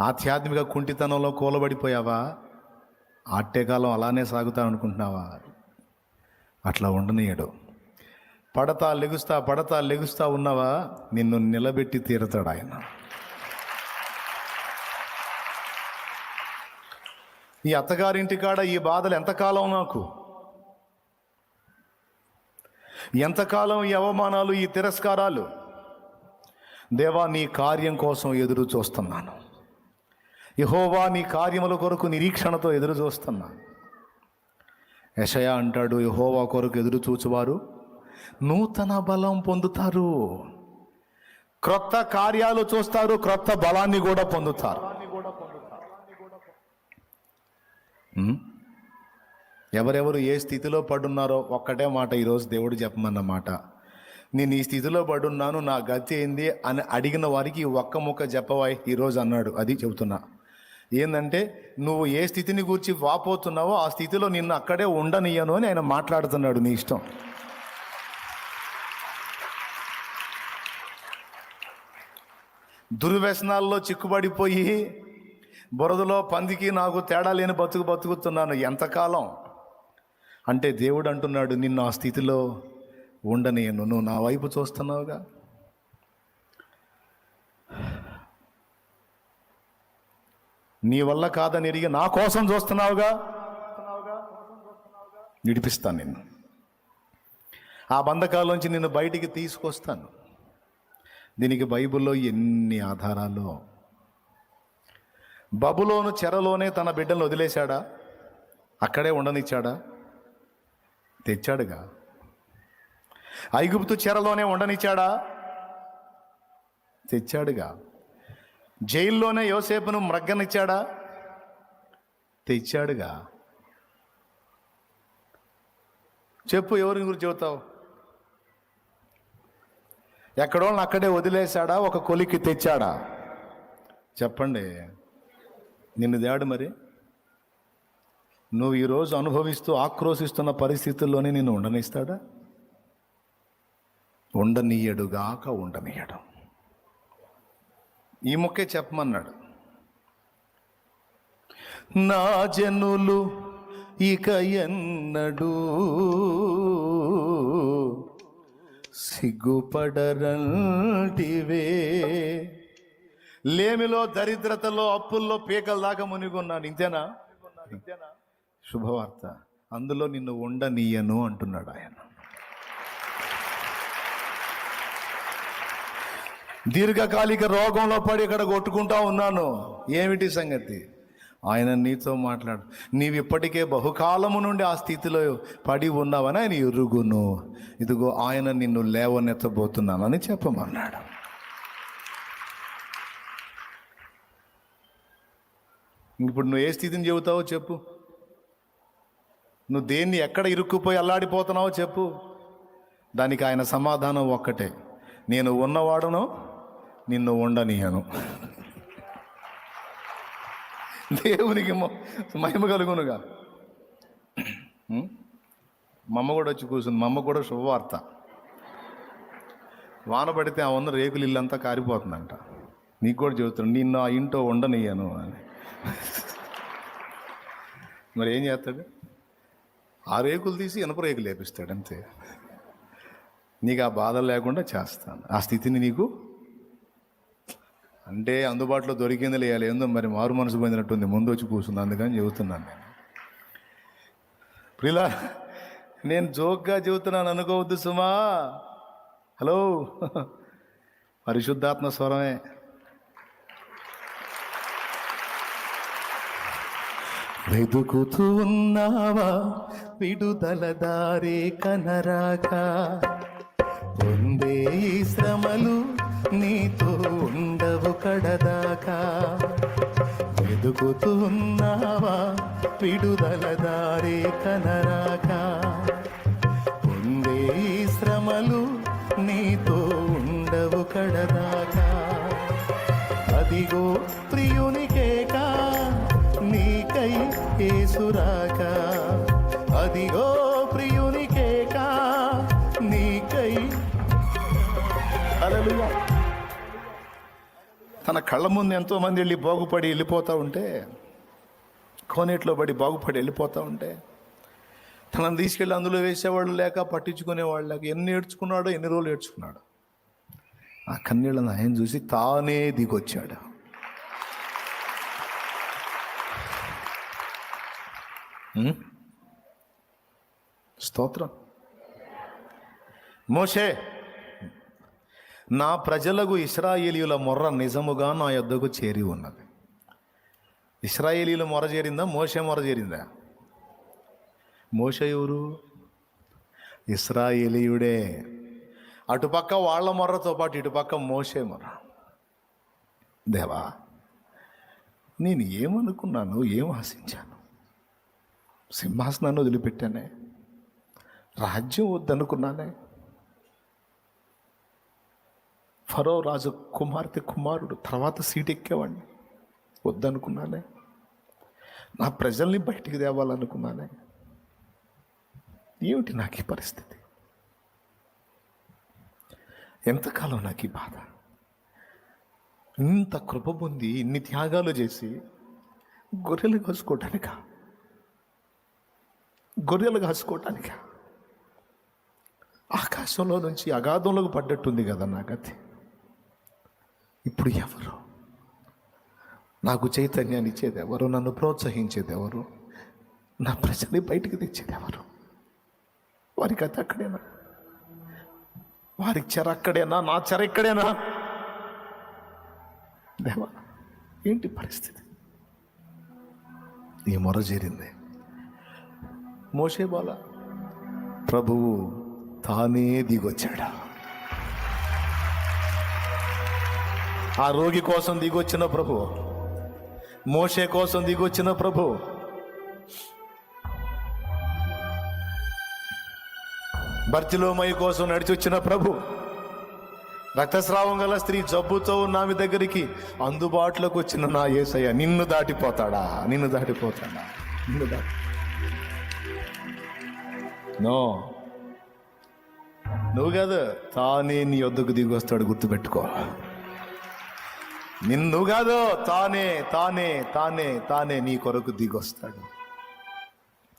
ఆధ్యాత్మిక కుంటితనంలో కూలబడిపోయావా? ఆట్టేకాలం అలానే సాగుతా అనుకుంటున్నావా? అట్లా ఉండనీయడు. పడతా లెగుస్తా పడతా లెగుస్తా ఉన్నావా? నిన్ను నిలబెట్టి తీరతాడు ఆయన. ఈ అత్తగారింటి కాడ ఈ బాధలు ఎంతకాలం నాకు? ఎంతకాలం ఈ అవమానాలు ఈ తిరస్కారాలు? దేవా నీ కార్యం కోసం ఎదురు చూస్తున్నాను. యహోవా నీ కార్యముల కొరకు నిరీక్షణతో ఎదురు చూస్తున్నాను. యషయా అంటాడు యహోవా కొరకు ఎదురు చూచువారు నూతన బలం పొందుతారు. క్రొత్త కార్యాలు చూస్తారు క్రొత్త బలాన్ని కూడా పొందుతారు. ఎవరెవరు ఏ స్థితిలో పడున్నారో ఒక్కటే మాట ఈరోజు దేవుడు చెప్పమన్నమాట. నేను ఈ స్థితిలో పడున్నాను నా గతి ఏంది అని అడిగిన వారికి ఒక్క ముక్క చెప్పవాయి ఈరోజు అన్నాడు. అది చెబుతున్నా. ఏంటంటే నువ్వు ఏ స్థితిని గురించి వాపోతున్నావో ఆ స్థితిలో నిన్ను అక్కడే ఉండనియను అని ఆయన మాట్లాడుతున్నాడు నీ ఇష్టం. దుర్వ్యసనాల్లో చిక్కుబడిపోయి బురదలో పందికి నాకు తేడా లేని బతుకు బతుకుతున్నాను. ఎంతకాలం? అంటే దేవుడు అంటున్నాడు నిన్ను ఆ స్థితిలో ఉండనియను. నువ్వు నా వైపు చూస్తున్నావుగా? నీ వల్ల కాదని ఎరిగి నా కోసం చూస్తున్నావుగా? విడిపిస్తాను నిన్ను. ఆ బంధకాల్లోంచి నిన్ను బయటికి తీసుకొస్తాను. దీనికి బైబిల్లో ఎన్ని ఆధారాలు? బబులోను చెరలోనే తన బిడ్డలను వదిలేశాడా? అక్కడే ఉండనిచ్చాడా? తెచ్చాడుగా? ఐగుప్తు చెరలోనే ఉండనిచ్చాడా? తెచ్చాడుగా. జైల్లోనే యోసేపును మ్రగ్గనిచ్చాడా? తెచ్చాడుగా. చెప్పు ఎవరి గురించి చెబుతావు? ఎక్కడో అక్కడే వదిలేశాడా? ఒక కొలికి తెచ్చాడా? చెప్పండి. నిన్ను దేడు మరి. నువ్వు ఈరోజు అనుభవిస్తూ ఆక్రోశిస్తున్న పరిస్థితుల్లోనే నిన్ను ఉండనిస్తాడా? ఉండనీయడుగాక ఉండనీయడు. ఈ మొక్కే చెప్పమన్నాడు. నా జనులు ఇక ఎన్నడూ సిగ్గుపడరంటివే. లేమిలో దరిద్రతలో అప్పుల్లో పీకల దాకా మునిగొన్నాను. ఇంతేనా? శుభవార్త. అందులో నిన్ను ఉండనీయను అంటున్నాడు ఆయన. దీర్ఘకాలిక రోగంలో పడి ఇక్కడ కొట్టుకుంటా ఉన్నాను. ఏమిటి సంగతి? ఆయన నీతో మాట్లాడు. నీవు ఇప్పటికే బహుకాలము నుండి ఆ స్థితిలో పడి ఉన్నావని ఆయన ఎరుగును. ఇదిగో ఆయన నిన్ను లేవనెత్తబోతున్నానని చెప్పమన్నాడు. ఇప్పుడు నువ్వు ఏ స్థితిని చెబుతావో చెప్పు. నువ్వు దేన్ని ఎక్కడ ఇరుక్కుపోయి అల్లాడిపోతున్నావో చెప్పు. దానికి ఆయన సమాధానం ఒక్కటే. నేను ఉన్నవాడును నిన్ను ఉండనీయను. దేవునికి మహిమ కలుగునుగా. మా అమ్మ కూడా వచ్చి కూర్చుంది. మా అమ్మ కూడా శుభవార్త. వాన పడితే ఆ ఉన్న రేకులు ఇల్లంతా కారిపోతుందంట. నీకు కూడా చెబుతున్నాడు నిన్ను ఆ ఇంట్లో ఉండనీయను అని. మరి ఏం చేస్తాడు? ఆ రేకులు తీసి ఇనప రేకులు లేపిస్తాడు అంతే. నీకు ఆ బాధ లేకుండా చేస్తాను. ఆ స్థితిని నీకు అంటే అందుబాటులో దొరికింది లేయాలి ఏందో మరి మారు మనసు పొందినట్టుంది. ముందు వచ్చి కూర్చుంది. అందుకని చెబుతున్నాను నేను. ప్రిలా నేను జోక్గా చెబుతున్నాను అనుకోవద్దు సుమా. హలో. పరిశుద్ధాత్మ స్వరమే. వెతుకుతూ ఉన్నావా? విడుదల దారే కనరాగా పొందే ఎక్కడదాకా కడదాకా వెతుకుతూ ఉన్నావా విడుదల దారే కనరాక ఉందే శ్రమలు నీతో ఉండవు కడదాకా. అదిగో ప్రియునికేకా నీకై ఏసురాక. అదిగో తన కళ్ళ ముందు ఎంతోమంది వెళ్ళి బాగుపడి వెళ్ళిపోతూ ఉంటే కోనేట్లో పడి బాగుపడి వెళ్ళిపోతూ ఉంటే తనను తీసుకెళ్ళి అందులో వేసేవాళ్ళు లేక పట్టించుకునేవాళ్ళు లేక ఎన్ని ఏడ్చుకున్నాడో ఎన్ని రోజులు ఏడ్చుకున్నాడు. ఆ కన్నీళ్ళను ఆయన చూసి తానే దిగొచ్చాడు. స్తోత్రం. మోషే నా ప్రజలకు ఇస్రాయేలీయుల మొర్ర నిజముగా నా యొద్దకు చేరి ఉన్నది. ఇస్రాయేలీల మొర చేరిందా? మోషే మొర చేరిందా? మోస ఎవరు? ఇస్రాయేలీయుడే. అటుపక్క వాళ్ళ మొర్రతో పాటు ఇటుపక్క మోసే మొర్ర. దేవా నేను ఏమనుకున్నాను? ఏం ఆశించాను? సింహాసనాన్ని వదిలిపెట్టానే? రాజ్యం వద్దనుకున్నానే? ఫరో రాజు కుమార్తె కుమారుడు తర్వాత సీట్ ఎక్కేవాడిని. వద్దనుకున్నానే. నా ప్రజల్ని బయటికి తేవాలనుకున్నానే. ఏమిటి నాకు ఈ పరిస్థితి? ఎంతకాలం నాకు ఈ బాధ? ఇంత కృప పొంది ఇన్ని త్యాగాలు చేసి గొర్రెలు కాసుకోవటానిక గొర్రెలు కాసుకోవటానిక ఆకాశంలో నుంచి అగాధంలోకి పడ్డట్టుంది కదా నా గతి. ఇప్పుడు ఎవరు? నాకు చైతన్యాన్ని ఇచ్చేది ఎవరు నన్ను ప్రోత్సహించేది ఎవరు నా ప్రజల్ని బయటికి తెచ్చేది ఎవరు వారి గతి అక్కడేనా? వారి చెర అక్కడేనా? నా చెర ఇక్కడేనా? దేవా ఏంటి పరిస్థితి? ఈ మొర చేరింది. మోసే బాల ప్రభువు తానే దిగొచ్చాడా? ఆ రోగి కోసం దిగొచ్చిన ప్రభు. మోషే కోసం దిగొచ్చిన ప్రభు. భర్తిలోమయ్య కోసం నడిచి వచ్చిన ప్రభు. రక్తస్రావం గల స్త్రీ జబ్బుతో ఉన్న ఆమె దగ్గరికి అందుబాటులోకి వచ్చిన నా ఏసయ్య నిన్ను దాటిపోతాడా? నిన్ను దాటిపోతాడా? నిన్ను దాటి. నో. నువ్వు కాదు తానే నీ వద్దకు దిగి వస్తాడు గుర్తుపెట్టుకో. నిన్ను కాదు తానే తానే తానే తానే నీ కొరకు దిగొస్తాడు.